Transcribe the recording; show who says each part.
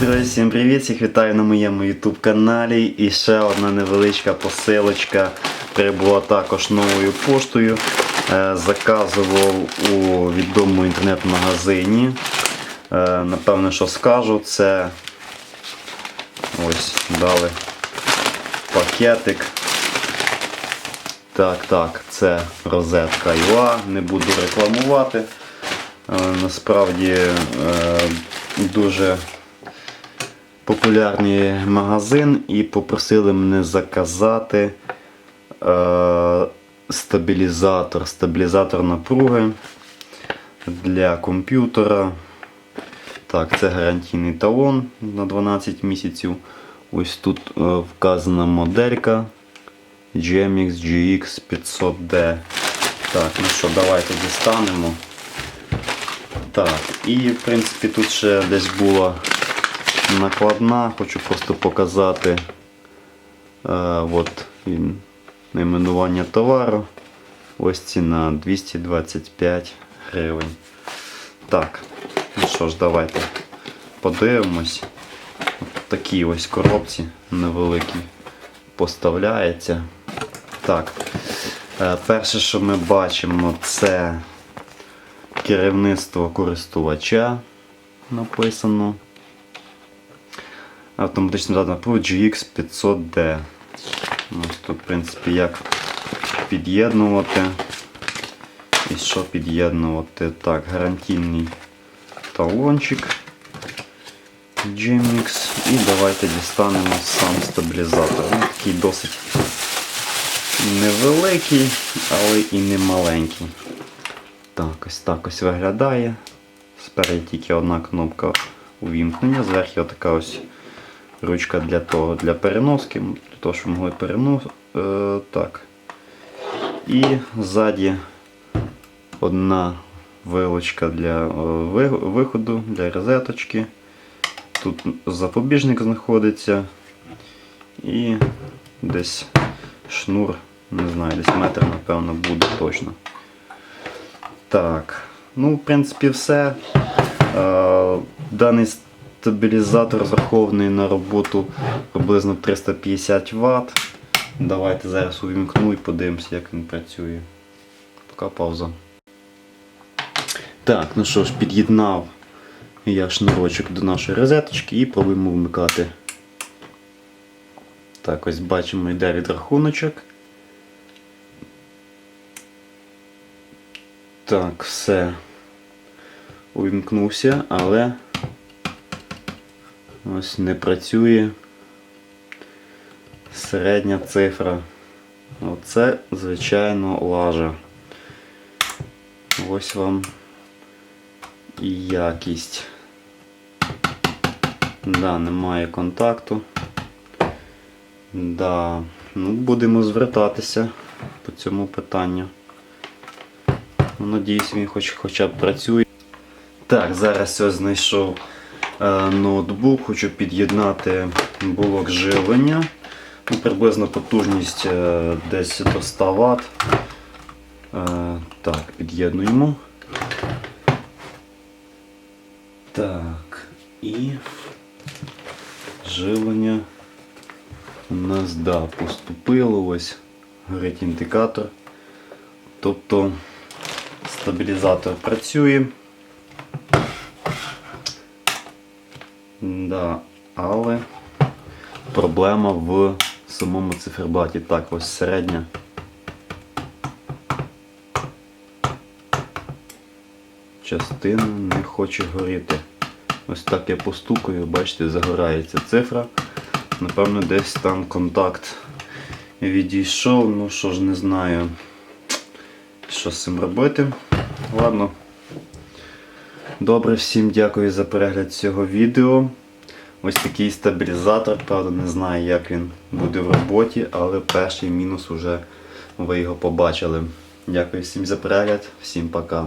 Speaker 1: Друзі, всім привіт! Всіх вітаю на моєму YouTube каналі. І ще одна невеличка посилочка прибула також новою поштою. Е, Заказував у відомому інтернет-магазині. Е, Напевно, що скажу, це ось дали пакетик. Так, так, це розетка UA, не буду рекламувати. Е, Насправді дуже популярний магазин і попросили мене заказати е, стабілізатор, стабілізатор напруги для комп'ютера. Так, це гарантійний талон на 12 місяців. Ось тут е, вказана моделька GMX GX 500D. Так, ну що, давайте дістанемо. Так, і в принципі тут ще десь була накладна, хочу просто показати е, от, найменування товару. Ось ціна 225 гривень. Так, ну що ж, давайте подивимось. В такій ось коробці невеликій поставляється. Так, е, перше, що ми бачимо, це керівництво користувача написано. Автоматична дата напруги GX 500D. Ось тут, в принципі, як під'єднувати. І що під'єднувати? Так, гарантійний талончик GMX. І давайте дістанемо сам стабілізатор. Він такий досить невеликий, але і не маленький. Так, ось так ось виглядає. Спереді тільки одна кнопка увімкнення, зверху така ось ручка для того, для переноски, для того, щоб могли переносити. Е, так. І ззаді одна вилочка для е, виходу, для розеточки. Тут запобіжник знаходиться. І десь шнур, не знаю, десь метр, напевно, буде точно. Так, ну, в принципі, все. Е, Даний стабілізатор розрахований на роботу приблизно 350 Вт. Давайте зараз увімкну і подивимося, як він працює. Поки пауза. Так, ну що ж, під'єднав я шнурочок до нашої розеточки і пробуємо вмикати. Так, ось бачимо, йде відрахуночок. Так, все. Увімкнувся, але ось не працює середня цифра. Оце, звичайно, лажа. Ось вам і якість. Да, немає контакту. Да, ну будемо звертатися по цьому питанню. Ну, Надіюсь, він хоч, хоча б працює. Так, зараз ось знайшов ноутбук, хочу під'єднати блок живлення. Ну, приблизно потужність е, десь до 100 Вт. Е, так, під'єднуємо. Так, і живлення у нас да, поступило ось, горить індикатор. Тобто стабілізатор працює. Да, але проблема в самому циферблаті. Так, ось середня. Частина не хоче горіти. Ось так я постукаю, бачите, загорається цифра. Напевно, десь там контакт відійшов. Ну що ж, не знаю, що з цим робити. Ладно. Добре, всім дякую за перегляд цього відео. Ось такий стабілізатор, правда, не знаю, як він буде в роботі, але перший мінус уже ви його побачили. Дякую всім за перегляд, всім пока.